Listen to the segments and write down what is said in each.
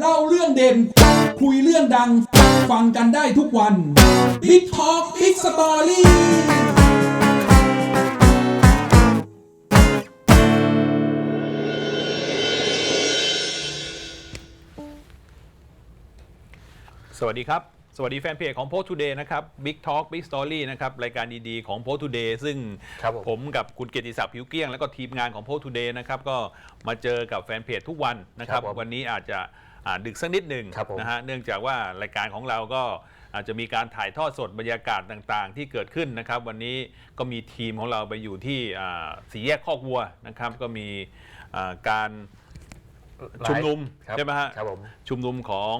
เล่าเรื่องเด่น คุยเรื่องดัง ฟังกันได้ทุกวัน Big Talk Big Story สวัสดีครับ สวัสดีแฟนเพจของ Post Today นะครับ Big Talk Big Story นะครับ รายการดีๆ ของ Post Today ซึ่งครับผม ผมกับคุณเกียรติศักดิ์ผิวเกลี้ยง แล้วก็ทีมงานของ Post Today นะครับ ก็มาเจอกับแฟนเพจทุกวันนะครับ ครับผมวันนี้อาจจะอ่า ดึกสักนิดหนึ่งครับผมนะฮะเนื่องจากว่ารายการของเราก็อาจจะมีการถ่ายทอดสดบรรยากาศต่างๆ ที่เกิดขึ้นนะครับ วันนี้ก็มีทีมของเราไปอยู่ที่อ่าสี่แยกคอกวัวนะครับ ก็มีอ่าการชุมนุมครับใช่ไหมฮะครับผมชุมนุมของ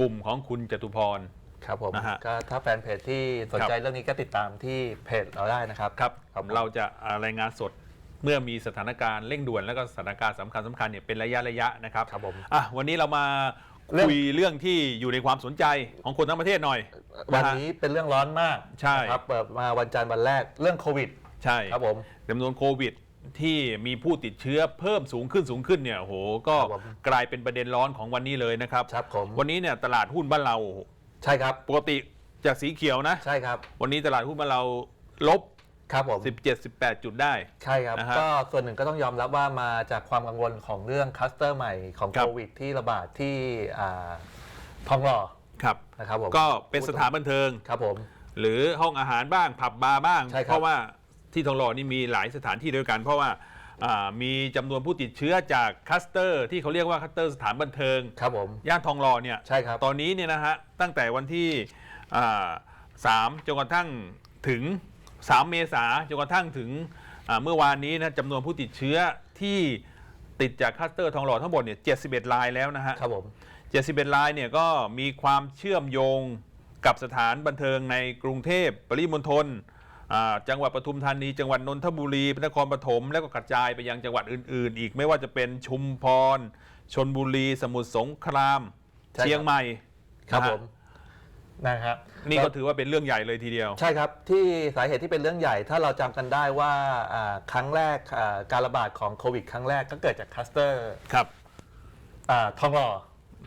กลุ่มของคุณจตุพรครับผมนะฮะก็ถ้าแฟนเพจที่สนใจครับเรื่องนี้ก็ติดตามที่เพจเราได้นะครับครับครับผมเราจะอ่ารายงานสด เมื่อมีสถานการณ์เร่งด่วนแล้วก็สถานการณ์สำคัญสำคัญเนี่ยเป็นระยะระยะนะครับครับผมอะวันนี้เรามาเรื่องคุยเรื่องที่อยู่ในความสนใจของคนทั้งประเทศหน่อยวันนะฮะนี้เป็นเรื่องร้อนมากใช่นะครับเปิดมาวันจันทร์วันแรกเรื่องโควิด ใช่ครับผมจำนวนโควิดที่มีผู้ติดเชื้อเพิ่มสูงขึ้นสูงขึ้นเนี่ยโอ้โหก็ครับผมกลายเป็นประเด็นร้อนของวันนี้เลยนะครับครับผมวันนี้เนี่ยตลาดหุ้นบ้านเรา ใช่ครับ ปกติจากสีเขียวนะ ใช่ครับ วันนี้ตลาดหุ้นบ้านเราลบ ครับผม17-18 จุดได้ ใช่ครับ นะฮะก็ส่วนหนึ่งก็ต้องยอมรับว่ามาจากความกังวลของเรื่องคลัสเตอร์ใหม่ของครับ โควิดที่ระบาดที่อ่าทองหล่อครับ นะครับผมก็เป็นสถานบันเทิง ครับผม หรือห้องอาหารบ้างผับบาร์บ้าง ใช่ครับ เพราะว่าที่ทองหล่อนี่มีหลายสถานที่ด้วยกัน เพราะว่าอ่ามีจำนวนผู้ติดเชื้อจากคลัสเตอร์ ที่เขาเรียกว่าคลัสเตอร์สถานบันเทิง ครับผม ย่านทองหล่อเนี่ยใช่ครับ ตอนนี้เนี่ยนะฮะตั้งแต่วันที่อ่าสามจนกระทั่งถึง 3 เมษาจนกระทั่งถึงอ่าเมื่อวานนี้นะจำนวนผู้ติดเชื้อที่ติดจากคลัสเตอร์ทองหล่อทั้งหมดเนี่ย71รายแล้วนะฮะครับผม71รายเนี่ยก็มีความเชื่อมโยงกับสถานบันเทิงในกรุงเทพปริมณฑลอ่าจังหวัดปทุมธานี จังหวัดนนทบุรีนครปฐมแล้วก็กระจายไปยังจังหวัดอื่น ๆ อีกไม่ว่าจะเป็นชุมพรชนบุรี สมุทรสงครามใช่ครับเชียงใหม่ครับนะฮะผม นะครับนี่ก็ถือว่าเป็นเรื่องใหญ่เลยทีเดียว ใช่ครับ ที่สาเหตุที่เป็นเรื่องใหญ่ ถ้าเราจำกันได้ว่าอ่าครั้งแรกอ่าการระบาดของโควิดครั้งแรกก็เกิดจากคลัสเตอร์ครับอ่าทองหล่อ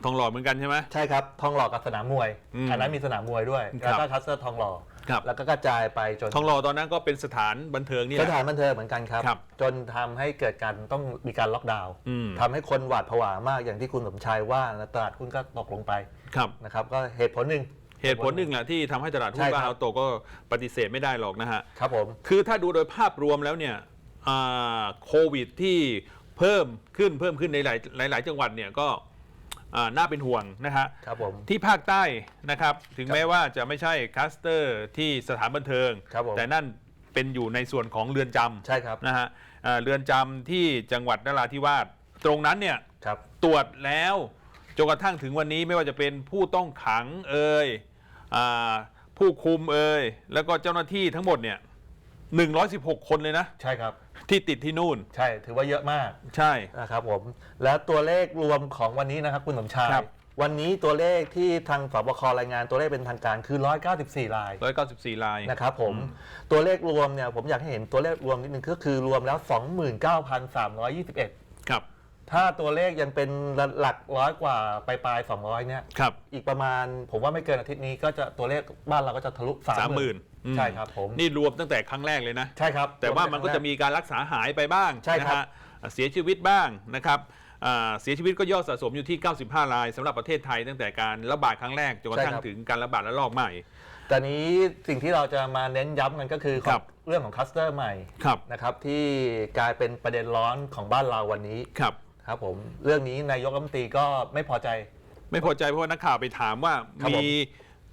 ทองหล่อเหมือนกันใช่ไหม ใช่ครับ ทองหล่อกับสนามมวย อืมอันนั้นมีสนามมวยด้วย ครัแล้วบก็คลัสเตอร์ทองหล่อ ครับ แล้วก็กระจายไปจนทองหล่อตอนนั้นก็เป็นสถานบันเทิงนี่แหสละ ถานบันเทิงเหมือนกันครับ ครับจนทำให้เกิดการต้องมีการล็อกดาวน์อืม ทำให้คนหวาดผวามากอย่างที่คุณสมชายว่าแล้วตลาดหุ้นก็ตกลงไปครับครับ นะครับ ก็เหตุผลหนึ่ง เหตุผลหนึ่งแหละที่ทำให้ตลาดหุ้นใช่ครับบ้านเราตกก็ปฏิเสธไม่ได้หรอกนะฮะ ครับผม คือถ้าดูโดยภาพรวมแล้วเนี่ยอ่าโควิดที่เพิ่มขึ้นเพิ่มขึ้นในหลายหลายหลายจังหวัดเนี่ยก็อ่าน่าเป็นห่วงนะฮะ ครับผม ที่ภาคใต้นะครับ ถึงครับแม้ว่าจะไม่ใช่คลัสเตอร์ที่สถานบันเทิง ครับผม แต่นั่นเป็นอยู่ในส่วนของเรือนจำ ใช่ครับ นะฮะอ่าเรือนจำที่จังหวัดนราธิวาสตรงนั้นเนี่ยครับ ตรวจแล้วจนกระทั่งถึงวันนี้ไม่ว่าจะเป็นผู้ต้องขังเอ่ยอ่า ผู้คุมเอ่ยแล้วก็เจ้าหน้าที่ทั้งหมดเนี่ย116 คนเลยนะ ใช่ครับ ที่ติดที่นู่น ใช่ถือว่าเยอะมากใช่ นะครับผม แล้วตัวเลขรวมของวันนี้นะครับคุณสมชายครับ วันนี้ตัวเลขที่ทางสบครายงานตัวเลขเป็นทางการคือ 194 ราย 194ราย นะครับผม ตัวเลขรวมเนี่ยผมอยากให้เห็นตัวเลขรวมนิดนึงก็คือรวมแล้ว 29,321 ครับ ถ้าตัวเลขยังเป็นหลักร้อยกว่าปลายๆ200เนี่ยครับ อีกประมาณผมว่าไม่เกินอาทิตย์นี้ก็จะตัวเลขบ้านเราก็จะทะลุสามหมื่น30,000ใช่ครับผมนี่รวมตั้งแต่ครั้งแรกเลยนะ ใช่ครับ แต่ว่ามันก็จะมีการรักษาหายไปบ้างใช่ครับนะฮะเสียชีวิตบ้างนะครับอ่าเสียชีวิตก็ยอดสะสมอยู่ที่ 95 รายสำหรับประเทศไทยตั้งแต่การระบาดครั้งแรกจนกระทั่งถึงการระบาดระลอกใหม่แต่นี้สิ่งที่เราจะมาเน้นย้ำกันก็คือครับเรื่องของคลัสเตอร์ใหม่ครับนะครับที่กลายเป็นประเด็นร้อนของบ้านเราวันนี้ ครับครับผมเรื่องนี้นายกรัฐมนตรีก็ไม่พอใจ ไม่พอใจเพราะว่านักข่าวไปถามว่าครับผมมี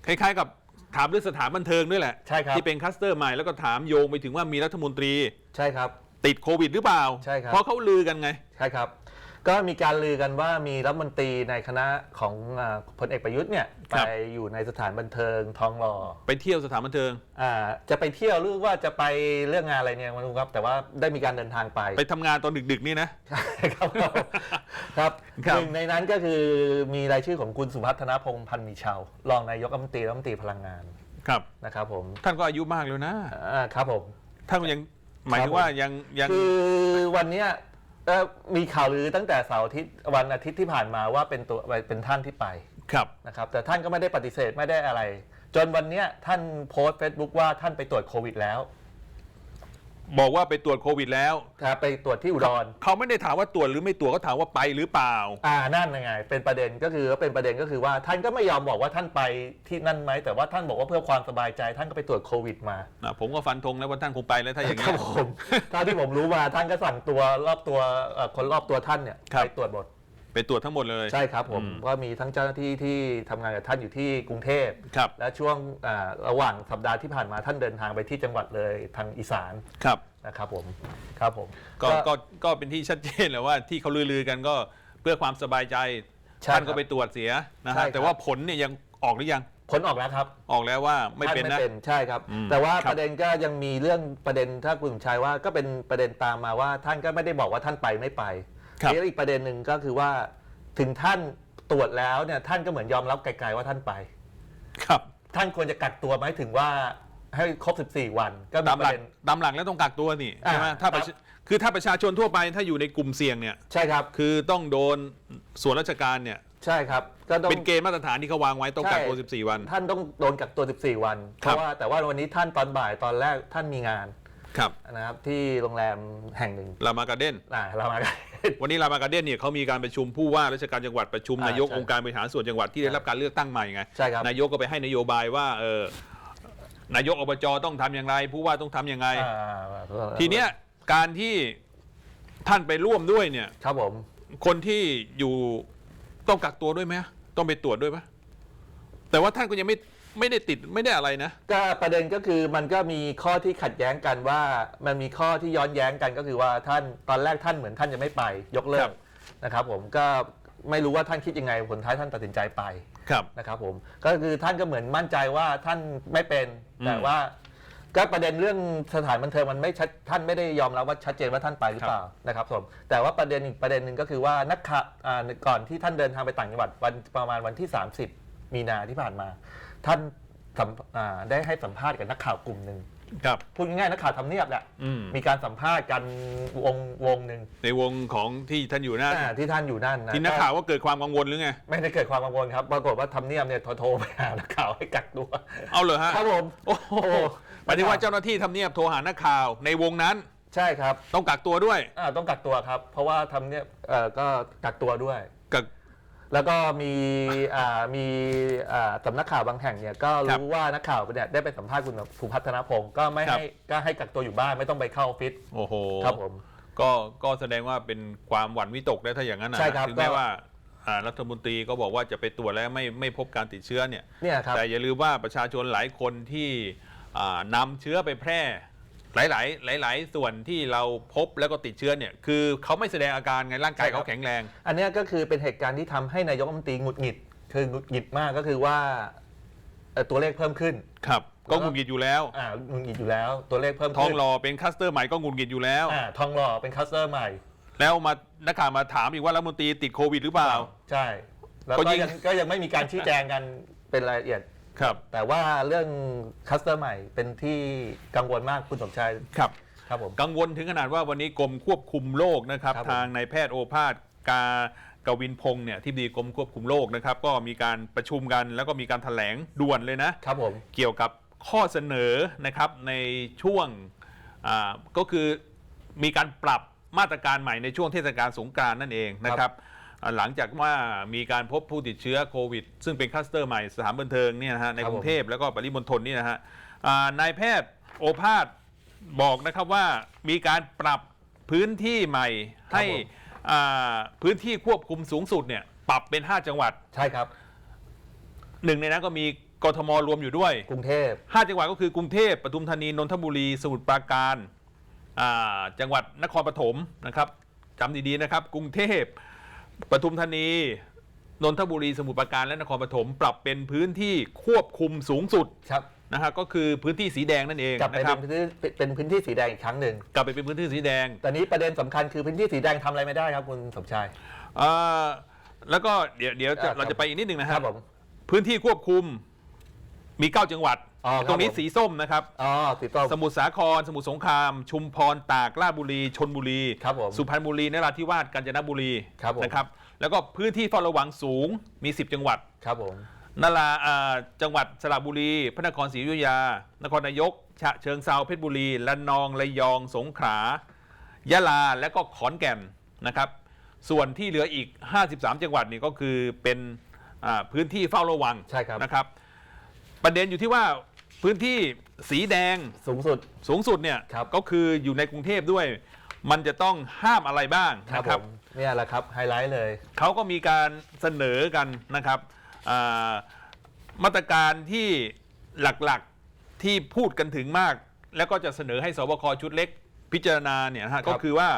คล้ายๆกับถามเรื่องสถานบันเทิงด้วยแหละใช่ครับ ที่เป็นคลัสเตอร์ใหม่แล้วก็ถามโยงไปถึงว่ามีรัฐมนตรี ใช่ครับ ติดโควิดหรือเปล่า ใช่ครับ เพราะเขาลือกันไง ใช่ครับ ก็มีการลือกันว่ามีรัฐมนตรีในคณะของอ่าพลเอกประยุทธ์เนี่ยครัไปบอยู่ในสถานบันเทิงทองหล่อไปเที่ยวสถานบันเทิง อ่าจะไปเที่ยวหรือว่าจะไปเรื่องงานอะไรเนี่ยไมารู้ครับ แต่ว่าได้มีการเดินทางไป ไปทำงานตอนดึกๆนี่นะครับครับครับ หนึ่งในนั้นก็คือมีรายชื่อของคุณสุพัฒนพงษ์พันธ์มีชาวรองนายกรัฐมนตรีรัฐมนตรีพลังงานครับ นะครับผมท่านก็อายุมากแล้วนะ อ่าครับผม ท่านก็ยังหมายถึงว่ายังยัง คือวันเนี้ย เอ่อมีข่าวลือตั้งแต่เสาร์อาทิตย์วันอาทิตย์ที่ผ่านมาว่าเป็นตัวเป็นท่านที่ไปครับ นะครับแต่ท่านก็ไม่ได้ปฏิเสธไม่ได้อะไร จนวันเนี้ยท่านโพสต์เฟซบุ๊กว่าท่านไปตรวจโควิดแล้ว บอกว่าไปตรวจโควิดแล้วนะครับไปตรวจที่อุดร เขาไม่ได้ถามว่าตรวจหรือไม่ตรวจเขาถามว่าไปหรือเปล่า อ่านั่นยังไง เป็นประเด็นก็คือเป็นประเด็นก็คือว่าท่านก็ไม่ยอมบอกว่าท่านไปที่นั่นไหมแต่ว่าท่านบอกว่าเพื่อความสบายใจ ท่านก็ไปตรวจโควิดมาอะผมก็ฟันธงแล้วว่าท่านคงไปแล้วถ้าอย่างคนี้รับผมเท่าที่ผมรู้มาท่านก็สั่งตัวรอบตัวเอ่อคนรอบตัวท่านเนี่ยครับ ไปตรวจหมด ไปตรวจทั้งหมดเลย ใช่ครับผมอืมก็มีทั้งเจ้าหน้าที่ที่ทำงานกับท่านอยู่ที่กรุงเทพครับ และช่วงอ่าระหว่างสัปดาห์ที่ผ่านมาท่านเดินทางไปที่จังหวัดเลยทางอีสานครับนะครับผมครับผม ก็ก็ก็เป็นที่ชัดเจนแหละว่าที่เขาลือๆกันก็เพื่อความสบายใจใช่ท่านก็ครับไปตรวจเสียนะใช่ฮะครับแต่ว่าผลเนี่ยยังออกหรือยังผลออกแล้วครับออกแล้วว่าไม่เป็นท่านะ ใช่ครับ อืมแต่ว่าครับ ประเด็นก็ยังมีเรื่องประเด็นถ้าคุณสมชายว่าก็เป็นประเด็นตามมาว่าท่านก็ไม่ได้บอกว่าท่านไปไม่ไปครับ แล้วอีกประเด็นหนึ่งก็คือว่าถึงท่านตรวจแล้วเนี่ยท่านก็เหมือนยอมรับไกลๆว่าท่านไป ครับ ท่านควรจะกักตัวไหมถึงว่าให้ครบ 14 วัน ก็มีตามปหลัระกเด็น ตามหลักแล้วต้องกักตัวนี่ใช่ไหมอ่าถ้าประครัชาบคือถ้าประชาชนทั่วไปถ้าอยู่ในกลุ่มเสี่ยงเนี่ย ใช่ครับ คือต้องโดนส่วนราชการเนี่ย ใช่ครับ ก็ต้อง เป็นเกณฑ์มาตรฐานที่เขาวางไว้ต้องกักตัว ใช่ 14 วัน ท่านต้องโดนกักตัว 14 วัน เพครับ ราะว่าแต่ว่าวันนี้ท่านตอนบ่ายตอนแรกท่านมีงาน ครับนะครับที่โรงแรมแห่งหนึ่งรามาการ์เด้นอ่าเรามากัน วันนี้รามาการ์เด้นเนี่ยเขามีการประชุมผู้ว่าราชการจังหวัดประชุมอ่านายกใช่องค์การบริหารส่วนจังหวัดที่ได้รับการเลือกตั้งใหม่ไงใช่ครับนายกก็ไปให้นโยบายว่าเออนายกอบจต้องทำอย่างไร ผู้ว่าต้องทำยังไงอ่าทีเนี้ยการที่ท่านไปร่วมด้วยเนี่ย ครับผม คนที่อยู่ต้องกักตัวด้วยไหมต้องไปตรวจด้วยไหมแต่ว่าท่านก็ยังไม่ ไม่ได้ติดไม่ได้อะไรนะ ก็ประเด็นก็คือมันก็มีข้อที่ขัดแย้งกันว่า มันมีข้อที่ย้อนแย้งกันก็คือว่าท่านตอนแรกท่านเหมือนท่านจะไม่ไปยกเลิครักบ นะครับ ผมก็ไม่รู้ว่าท่านคิดยังไงผลท้ายท่านตัดสินใจไปครับ นะครับผมก็คือท่านก็เหมือนมั่นใจว่าท่านไม่เป็นอืมแต่ว่า ก็ประเด็นเรื่องสถานบันเทิงมันไม่ชัดท่านไม่ได้ยอมรับว่าชัดเจนว่าท่านไปหรือเปล่านะครับผมแต่ว่าประเด็นอีกประเด็นหนึ่งก็คือว่านักข่าวอ่าก่อนที่ท่านเดินทางไปต่างจังหวัดวันประมาณวันที่ 30 มีนาที่ผ่านมา ท่านสัมอ่าได้ให้สัมภาษณ์กับนักข่าวกลุ่มหนึ่งครับ พูดง่ายๆนักข่าวทำเนียบแหละอืม มีการสัมภาษณ์กันวงวงหนึ่งในวงของที่ท่านอยู่นั่นอ่าที่ท่านอยู่นั่นนะที่นักข่าวว่าเกิดความกังวลหรือไง ไม่ได้เกิดความกังวลครับปรากฏว่าทำเนียบเนี่ยโทรโทรไปหานักข่าวให้กักตัวเอาเลยฮะครับผมโอ้โหหมายถึงว่าเจ้าหน้าที่ทำเนียบโทรหานักข่าวในวงนั้นใช่ครับ ต้องกักตัวด้วย อ่าต้องกักตัวครับ เพราะว่าทำเนี่ยเอ่อก็กักตัวด้วยกัก แล้วก็มีอ่ามีอ่าสำนักข่าวบางแห่งเนี่ยก็ครับรู้ว่านักข่าวเนี่ยได้ไปสัมภาษณ์คุณสุพัฒนพงศ์ก็ไม่ครับ ให้ก็ให้กักตัวอยู่บ้านไม่ต้องไปเข้าออฟฟิศโอ้โหครับผม ก็ก็แสดงว่าเป็นความหวั่นวิตกได้ถ้าอย่างนั้นนะใช่ครับถึงแม้ก็ ว่าอ่ารัฐมนตรีก็บอกว่าจะไปตรวจแล้วไม่ไม่พบการติดเชื้อเนี่ย เนี่ยครับ แต่อย่าลืมว่าประชาชนหลายคนที่อ่านำเชื้อไปแพร่ หลาย ๆ หลาย ๆ ส่วนที่เราพบแล้วก็ติดเชื้อเนี่ยคือเขาไม่แสดงอาการไงร่างกายใช่ครับเขาแข็งแรง อันเนี้ยก็คือเป็นเหตุการณ์ที่ทำให้นายกรัฐมนตรีหงุดหงิด คือหงุดหงิดมากก็คือว่าเอ่อตัวเลขเพิ่มขึ้นครับ ก็หงุดหงิดอยู่แล้ว อ่าหงุดหงิดอยู่แล้ว ตัวเลขเพิ่มทองขึ้นหล่อเป็นคลัสเตอร์ใหม่ก็หงุดหงิดอยู่แล้ว อ่าทองหล่อเป็นคัสเตอร์ใหม่ แล้วมานักข่าวมาถามอีกว่ารัฐมนตรีติดโควิดหรือเปล่า ใช่ แล้วก็ก็ยิ่ง ยังก็ยังไม่มีการชี้แจงกันเป็นรายละเอียด ครับ แต่ว่าเรื่องคัสเตอร์ใหม่เป็นที่กังวลมากคุณสมชายครับ ครับผม กังวลถึงขนาดว่าวันนี้กรมควบคุมโรคนะครับ ครับผม ทางนายแพทย์โอภาสกากวินพงศ์เนี่ยที่ดีกรมควบคุมโรคนะครับ ก็มีการประชุมกันแล้วก็มีการแถลงด่วนเลยนะ ครับผม เกี่ยวกับข้อเสนอนะครับในช่วงอ่าก็คือมีการปรับมาตรการใหม่ในช่วงเทศกาลสงกรานต์นั่นเองนะครับอ่า หลังจากว่ามีการพบผู้ติดเชื้อโควิด ซึ่งเป็นคลัสเตอร์ใหม่สถานบันเทิงเนี่ยนะฮะในครับกผมรุงเทพแล้วก็ปริมณฑลนี่นะฮะอ่านายแพทย์โอภาสบอกนะครับว่ามีการปรับพื้นที่ใหม่ให้อ่าพื้นที่ควบคุมสูงสุดเนี่ยปรับเป็น 5 จังหวัดใช่ครับหนึ่งในนั้นก็มีกทมรวมอยู่ด้วย กรุงเทพห้าจังหวัดก็คือกรุงเทพปทุมธานีนนทบุรีสมุทรปราการอ่าจังหวัดนครปฐมนะครับจำดีๆนะครับ กรุงเทพ ปทุมธานี นนทบุรีสมุทรปราการและนครปฐมปรับเป็นพื้นที่ควบคุมสูงสุดครับนะฮะก็คือพื้นที่สีแดงนั่นเองกลับไปนะคเป็รันบพื้นที่เป็นพื้นที่สีแดงอีกครั้งหนึ่งกลับไปเป็นพื้นที่สีแดง แต่นี้ประเด็นสำคัญคือพื้นที่สีแดงทำอะไรไม่ได้ครับคุณสมชาย อ่าแล้วก็เดี๋ยวเดี๋ยวจะอ่าครับ เราจะไปอีกนิดหนึ่งนะคฮะรับผม พื้นที่ควบคุมมี 9 จังหวัด อ๋อครับตรงนี้ผมสีส้มนะครับ อ๋อสีส้ม สมุทรสาคร สมุทรสงคราม ชุมพร ตากราชบุรี ชนบุรี ครับผมสุพรรณบุรี นราธิวาส กาญจนบุรี ครับผม นะครับ แล้วก็พื้นที่เฝ้าระวังสูง มี 10 จังหวัด ครับผมนาราอ่าจังหวัดสระบุรี พระนครศรีอยุธยา นครนายก ฉะเชิงเซา เพชรบุรี ระนอง ระยอง สงขลา ยะลา และก็ขอนแก่น นะครับ ส่วนที่เหลืออีก 53 จังหวัดนี่ก็คือเป็นอ่าพื้นที่เฝ้าระวังใช่ครับ นะครับ ประเด็นอยู่ที่ว่า พื้นที่สีแดงสูงสุด สูงสุดเนี่ยครับ ก็คืออยู่ในกรุงเทพด้วย มันจะต้องห้ามอะไรบ้างครับนะคผรับ มเนี่ยแหละครับไฮไลท์เลย เขาก็มีการเสนอกันนะครับอ่ามาตรการที่หลักๆที่พูดกันถึงมาก แล้วก็จะเสนอให้สบคชุดเล็กพิจารณาเนี่ยนะฮะครัก็บคือว่า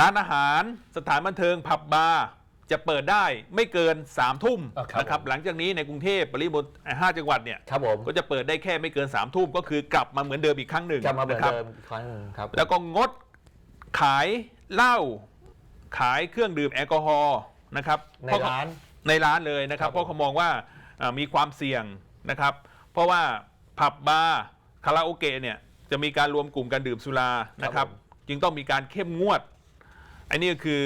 ร้านอาหารสถานบันเทิงผับบาร์ จะเปิดได้ไม่เกิน3ามทุ่มอ่าครับนะครับผม หลังจากนี้ในกรุงเทพปริมณฑลห้าจังหวัดเนี่ยครับผมก็จะเปิดได้แค่ไม่เกิน3ามทุ่มก็คือกลับมาเหมือนเดิมอีกครั้งหนึ่งกลับมาเหมือนนะครับเดิมอีกครั้งหนึ่งครับ แล้วก็งดขายเหล้าขายเครื่องดื่มแอลกอฮอล์นะครับในเพะเข ร้าน ในร้านเลยนะครับ ครับเพราะเขามองว่าอ่ามีความเสี่ยงนะครับ เพราะว่าผับบาร์คาราโอเกะเนี่ยจะมีการรวมกลุ่มการดื่มสุรานะครับ จึงต้องมีการเข้มงวดอันนี้ก็คือ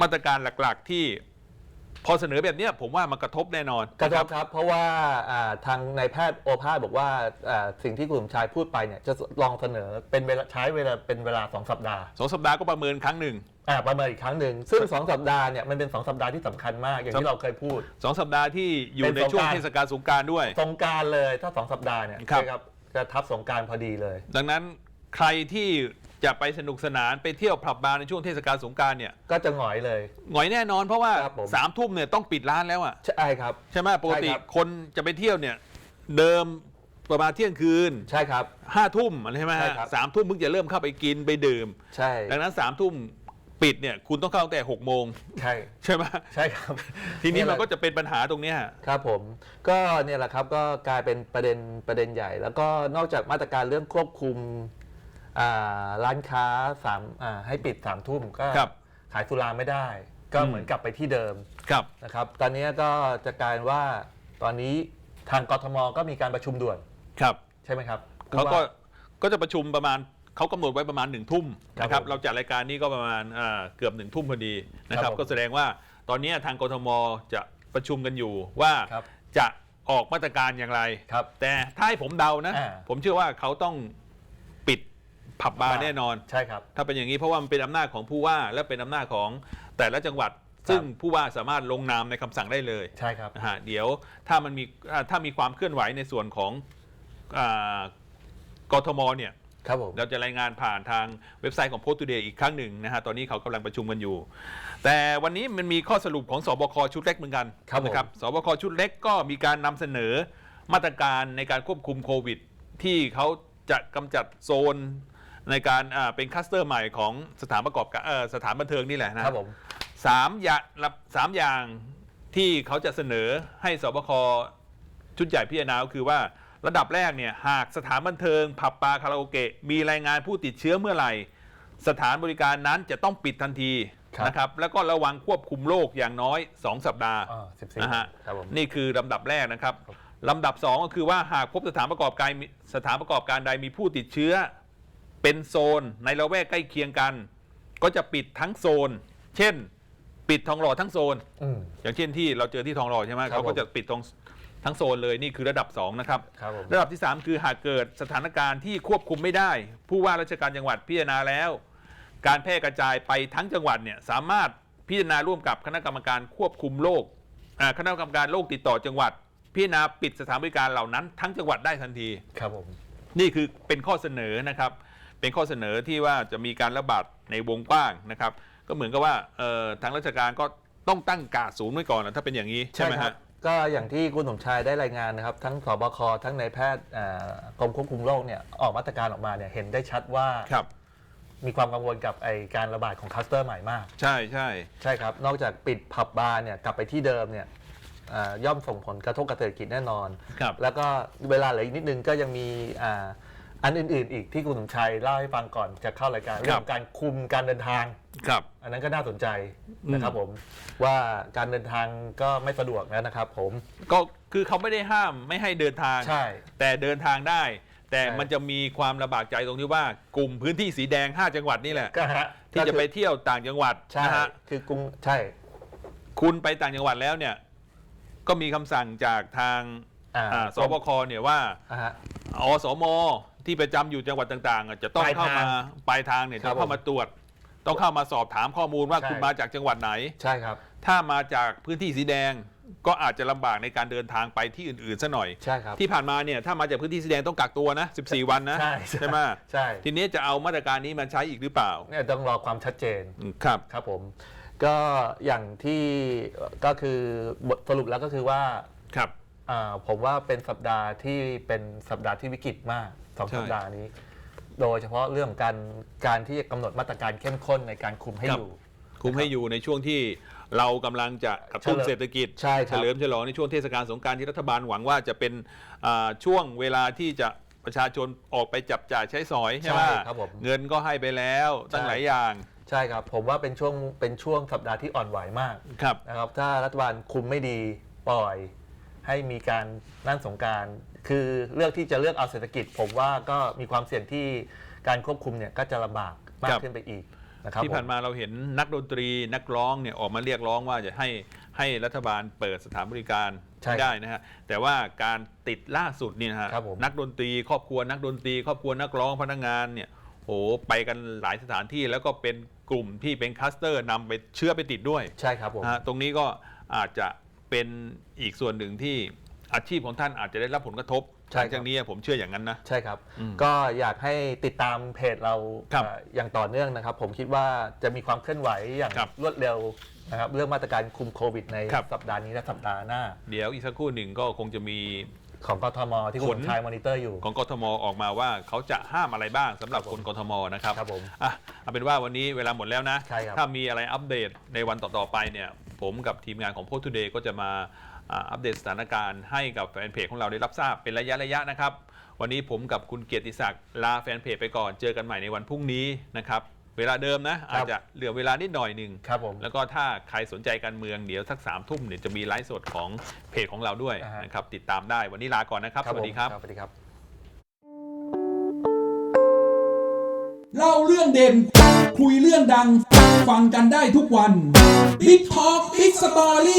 มาตรการหลักๆที่พอเสนอแบบเนี้ยผมว่ามันกระทบแน่นอนกระทนบครับ เพราะว่าอ่าทางนายแพทย์โอภาสบอกว่าอ่าสิ่งที่คุณสมชายพูดไปเนี่ยจะลองเสนอเป็นเวลาใช้เวลาเป็นเวลา 2 สัปดาห์สองสัปดาห์ก็ประเมินครั้งหนึ่งอ่าประเมินอีกครั้งหนึ่งซึ่ง 2 สัปดาห์เนี่ยมันเป็น 2 สัปดาห์ที่สำคัญมากอย่างครัที่บเราเคยพูด สองสัปดาห์ที่อยู่เป็นในช่วงสงกรานต์เทศกาลสงกรารด้วย สงกรารเลยถ้า 2 สัปดาห์เนี่ยครับใช่ครับจะทับสงกรารพอดีเลย ดังนั้นใครที่ จะไปสนุกสนานไปเที่ยวผับบาร์ในช่วงเทศกาลสงกรารเนี่ยก็จะหงอยเลย หงอยแน่นอนเพราะว่าครับผม สามทุ่มเนี่ยต้องปิดร้านแล้วอะใช่ครับ ใช่ไหมปกติใช่ครับ คนจะไปเที่ยวเนี่ย เดิมประมาณเที่ยงคืนใช่ครับ ห้าทุ่มอะไรใช่ไหมใช่ฮะครับ สามทุ่มเพิ่งจะเริ่มเข้าไปกินไปดื่ม ใช่ดังนั้นสามทุ่มปิดเนี่ย คุณต้องเข้าตั้งแต่หกโมงใช่ใช่ไหมใช่ครับ ทีนี้นี่แหมัละนก็จะเป็นปัญหาตรงเนี้ยฮะครับผมก็เนี่ยแหละครับก็กลายเป็นประเด็นประเด็นใหญ่ แล้วก็นอกจากมาตรการเรื่องควบคุมอ่า ร้านค้าสามอ่าให้ปิดสามทุ่มก็ครับ ขายสุราไม่ได้ ก็อืมเหมือนกลับไปที่เดิมครับ นะครับ ตอนนี้ก็จะกลายว่าตอนนี้ทางกทมก็มีการประชุมด่วนครับใช่ไหมครับเขาก็ผู้ว่ ก็จะประชุมประมาณเขากำหนดไว้ประมาณหนึ่งทุ่มครับนะครับ ผมเราจัดรายการนี้ก็ประมาณอ่าเกือบหนึ่งทุ่มพอดีนะครับครับผมก็แสดงว่าตอนนี้ทางกทมจะประชุมกันอยู่ว่าครับจะออกมาตรการอย่างไร ครับแต่ถ้าให้ผมเดานะ อ่าผมเชื่อว่าเขาต้องปิด ผับบาร์แน่นอน ใช่ครับ ถ้าเป็นอย่างนี้เพราะว่ามันเป็นอำนาจของผู้ว่าและเป็นอำนาจของแต่ละจังหวัด ซึ่งผู้ว่าสามารถลงนามในคำสั่งได้เลยใช่ครับ นะฮะเดี๋ยวถ้ามันมีอ่าถ้ามีความเคลื่อนไหวในส่วนของอากทมเนี่ย ครับผม เราจะรายงานผ่านทางเว็บไซต์ของโพสต์ o ูเดย์อีกครั้งหนึ่งนะฮะ ตอนนี้เขากำลังประชุมกันอยู่ แต่วันนี้มันมีข้อสรุปของสบคชุดเล็กเหมือนกันครับผม นะครับสบคชุดเล็กก็มีการนำเสนอมาตรการในการควบคุมโควิด ที่เขาจะกำจัดโซน ในการอ่าเป็นคลัสเตอร์ใหม่ของสถานประกอบการเอ่อสถานบันเทิงนี่แหละนะครับผม สามอย่างสามอย่างที่เขาจะเสนอให้สบคชุดใหญ่พิจารณาก็คือว่าระดับแรกเนี่ยหากสถานบันเทิง ผับบาร์คาราโอเกะมีรายงานผู้ติดเชื้อเมื่อไหร่ สถานบริการนั้นจะต้องปิดทันทีครับ นะครับแล้วก็ระวังควบคุมโรคอย่างน้อย 2 สัปดาห์ อ่าสิบสี่นะฮะ ครับผม นี่คือลำดับแรกนะครับลำดับ 2 ก็คือว่าหากพบสถานประกอบการสถานประกอบการใดมีผู้ติดเชื้อ เป็นโซนในละแวกใกล้เคียงกัน ก็จะปิดทั้งโซน เช่น ปิดทองหล่อทั้งโซน อืม อย่างเช่นที่เราเจอที่ทองหล่อใช่ไหมครับเขาก็ผมจะปิดตรงทั้งโซนเลยนี่คือระดับ2นะครับ ครับผม ระดับที่ 3 คือหากเกิดสถานการณ์ที่ควบคุมไม่ได้ ผู้ว่าราชการจังหวัดพิจารณาแล้ว การแพร่กระจายไปทั้งจังหวัดเนี่ยสามารถพิจารณาร่วมกับคณะกรรมการควบคุมโรคอ่าคณะกรรมการโรคติดต่อจังหวัด พิจารณาปิดสถานบริการเหล่านั้นทั้งจังหวัดได้ทันที ครับผม นี่คือเป็นข้อเสนอนะครับ เป็นข้อเสนอที่ว่าจะมีการระบาดในวงกว้างนะครับ ก็เหมือนกับว่าเอ่อทางราชการก็ต้องตั้งกาดศูนย์ไว้ก่อนนะถ้าเป็นอย่างนี้ใช่ไหมครัฮะบก็อย่างที่คุณสมชายได้รายงานนะครับ ทั้งสบคทั้งนายแพทย์อ่ากรมควบคุมโรคเนี่ยออกมาตรการออกมาเนี่ยเห็นได้ชัดว่าครับมีความกังวลกับไอการระบาดของคลัสเตอร์ใหม่มาก ใช่ใช่ใช่ครับ นอกจากปิดผับบาร์เนี่ยกลับไปที่เดิมเนี่ยอ่าย่อมส่งผลกระทบกับเศรษฐกิจแน่นอนครับแล้วก็เวลาเหลืออีกนิดนึงก็ยังมี อ่าอันอื่นๆ อีกที่คุณสมชัยเล่าให้ฟังก่อนจะเข้ารายการครับเรื่องของการคุมการเดินทาง ครับ อันนั้นก็น่าสนใจนะครับผมว่าการเดินทางก็ไม่สะดวกแล้วนะครับ ผม ก็คือเขาไม่ได้ห้ามไม่ให้เดินทาง ใช่ แต่เดินทางได้ แต่ใช่มันจะมีความลำบากใจตรงที่ว่ากลุ่มพื้นที่สีแดง 5 จังหวัดนี่แหละก็ฮะที่จะไปก็คือเที่ยวต่างจังหวัดใช่นะฮะคือกรุงใช่ คุณไปต่างจังหวัดแล้วเนี่ย ก็มีคำสั่งจากทางอ่าอ่าสบคเนี่ยว่าอ่าฮะอสม ที่ประจำอยู่จังหวัดต่างๆอะจะต้องปลายเข้าทางมาปลายทางเนี่ยครัจะบเข้ามาตรวจ ต้องเข้ามาสอบถามข้อมูลว่าใช่ คุณมาจากจังหวัดไหน ใช่ครับ ถ้ามาจากพื้นที่สีแดงก็อาจจะลำบากในการเดินทางไปที่อื่นๆซะหน่อย ใช่ครับ ที่ผ่านมาเนี่ยถ้ามาจากพื้นที่สีแดงต้องกักตัวนะ 14 วันนะใช่ใช่ ไหมใช่ทีนี้จะเอามาตรการนี้มาใช้อีกหรือเปล่าเนี่ยต้องรอความชัดเจน อืมครับ ครับผม ก็อย่างที่ก็คือบทสรุปแล้วก็คือว่าครับ อ่าผมว่าเป็นสัปดาห์ที่เป็นสัปดาห์ที่วิกฤตมาก สองใช่ สัปดาห์นี้ โดยเฉพาะเรื่องของการการที่จะกำหนดมาตรการเข้มข้นในการคุมให้ครับอยู่ คุมให้อยู่ในช่วงที่เรากำลังจะกระตุ้นเฉลิมเศรษฐกิจใช่ครับ เฉลิมฉลองในช่วงเทศกาลสงกรารที่รัฐบาลหวังว่าจะเป็นอ่าช่วงเวลาที่จะประชาชนออกไปจับจ่ายใช้สอยใช่ไหมใช่ครับผม เงินก็ให้ไปแล้วตั้งใช่หลายอย่างใช่ครับ ผมว่าเป็นช่วงเป็นช่วงสัปดาห์ที่อ่อนไหวมากครับ นะครับถ้ารัฐบาลคุมไม่ดีปล่อย ให้มีการนั่นสงกรารคือเลือกที่จะเลือกเอาเศรษฐกิจ ผมว่าก็มีความเสี่ยงที่การควบคุมเนี่ยก็จะลำบากมาคกรับขึ้นไปอีกนะครับที่ผ่านผมมาเราเห็นนักดนตรีนักร้องเนี่ยออกมาเรียกร้องว่าจะให้ให้รัฐบาลเปิดสถานบริการใช่ให้ได้นะฮะแต่ว่าการติดล่าสุดนี่นะฮะครับผมนักดนตรีครอบครัวนักดนตรี ครอบครัวนักร้องพนักงานเนี่ยโหไปกันหลายสถานที่แล้วก็เป็นกลุ่มที่เป็นคลัสเตอร์นำไปเชื้อไปติดด้วยใช่ครับผมนะฮะตรงนี้ก็อาจจะ เป็นอีกส่วนหนึ่งที่อาชีพของท่านอาจจะได้รับผลกระทบใช่หลังครัจากบนี้ผมเชื่ออย่างนั้นนะ ใช่ครับ อืมก็อยากให้ติดตามเพจเราครับเอ่ออย่างต่อเนื่องนะครับ ผมคิดว่าจะมีความเคลื่อนไหวอย่างครับรวดเร็วนะครับเรื่องมาตรการคุมโควิดในครับ สัปดาห์นี้และสัปดาห์หน้า เดี๋ยวอีกสักครู่หนึ่งก็คงจะมี ของกทมที่คุผณลชายมอนิเตอร์อยู่ ของกทมออกมาว่าเขาจะห้ามอะไรบ้างสำหรับครับคผมนกทมนะครับครับผมอะเอาเป็นว่าวันนี้เวลาหมดแล้วนะ ใช่ครับ ถ้ามีอะไรอัปเดตในวันต่อๆไปเนี่ย ผมกับทีมงานของโพสต์ทูเดย์ก็จะมาอ่าอัปเดตสถานการณ์ให้กับแฟนเพจของเราได้รับทราบเป็นระยะระยะๆนะครับ วันนี้ผมกับคุณเกียรติศักดิ์ลาแฟนเพจไปก่อนเจอกันใหม่ในวันพรุ่งนี้นะครับเวลาเดิมนะ อาจจะเหลือเวลานิดหน่อยหนึ่งครับผมแล้วก็ถ้าใครสนใจการเมืองเดี๋ยวสักสามทุ่มเนี่ยจะมีไลฟ์สดของเพจของเราด้วยอ่าฮะนะครับติดตามได้วันนี้ลาก่อนนะครับ สวัสดีครับสวัสดีครับ เล่าเรื่องเด่น คุยเรื่องดัง ฟังกันได้ทุกวัน Big Talk Big Story